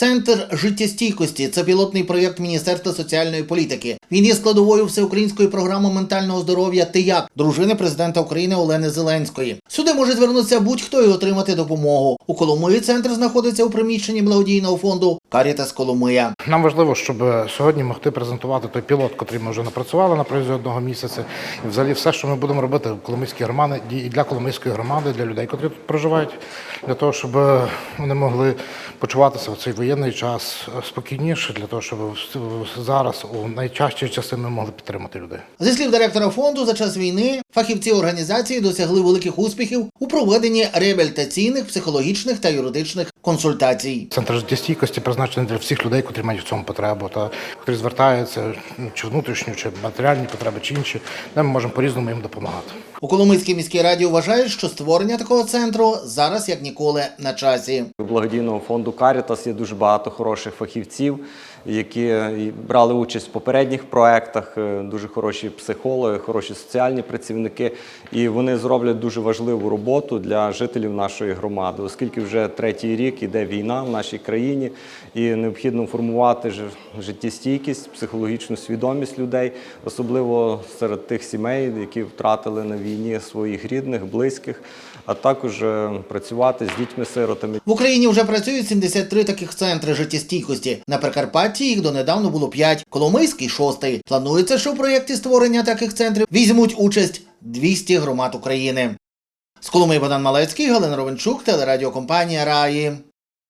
Центр життєстійкості це пілотний проєкт Міністерства соціальної політики. Він є складовою всеукраїнської програми ментального здоров'я «Ти як» дружини президента України Олени Зеленської. Сюди може звернутися будь-хто і отримати допомогу. У Коломиї центр знаходиться у приміщенні благодійного фонду Карітас Коломия. Нам важливо, щоб сьогодні могти презентувати той пілот, який ми вже напрацювали на протязі одного місяця, і взагалі все, що ми будемо робити в Коломийській громаді і для Коломийської громади, для людей, які тут проживають, для того, щоб вони могли почуватися в цей воєнний час спокійніше, для того, щоб зараз у найчастіші часи ми могли підтримати людей. Зі слів директора фонду, за час війни фахівці організації досягли великих успіхів у проведенні реабілітаційних, психологічних та юридичних консультацій. Центр життєстійкості призначений для всіх людей, які мають в цьому потребу, та які звертаються ну, чи внутрішню, чи матеріальні потреби, чи інші, де ми можемо по-різному їм допомагати. У Коломийській міській раді вважають, що створення такого центру зараз як ніколи на часі. У благодійного фонду Карітас є дуже багато хороших фахівців, які брали участь в попередніх проектах. е, Дуже хороші психологи, хороші соціальні працівники, і вони зроблять дуже важливу роботу для жителів нашої громади, оскільки вже третій рік іде війна в нашій країні, і необхідно формувати життєстійкість, психологічну свідомість людей, особливо серед тих сімей, які втратили на війні своїх рідних, близьких, а також е, працювати з дітьми-сиротами. В Україні вже працюють 73 таких центри життєстійкості. На Прикарпатті їх донедавна було 5, Коломийський – шостий. Планується, що в проєкті створення таких центрів візьмуть участь 200 громад України. З Коломиї Богдан Малецький, Галина Ровенчук, телерадіокомпанія Раї.